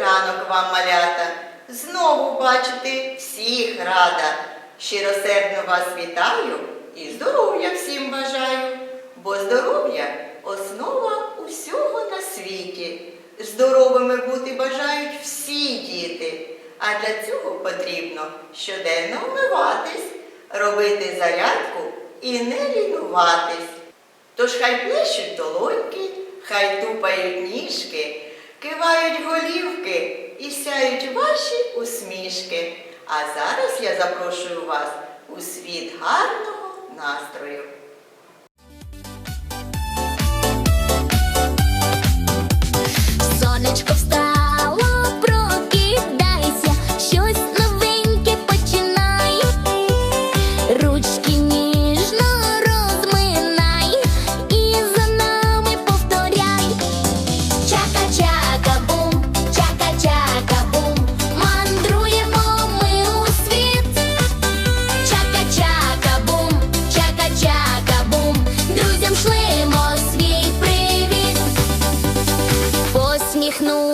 ранок вам, малята. Знову бачити всіх рада. Щиросердно вас вітаю і здоров'я всім бажаю. Бо здоров'я основа усього на світі. Здоровими бути бажають всі діти. А для цього потрібно щоденно вмиватись, робити зарядку і не лінуватись. Тож хай плещуть долоньки, хай тупають ніжки, кивають ваші усмішки. А зараз я запрошую вас у світ гарного настрою. Посміхнулись,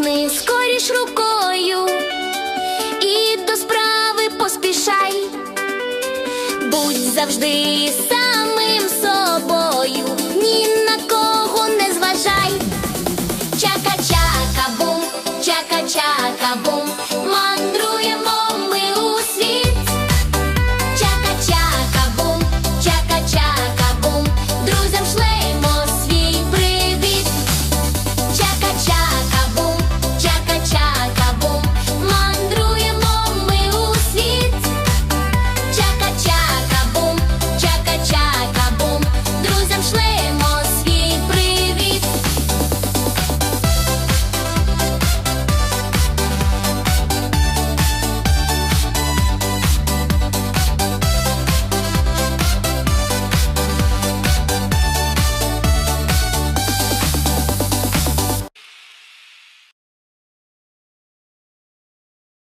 махни скоріш рукою і до справи поспішай. Будь завжди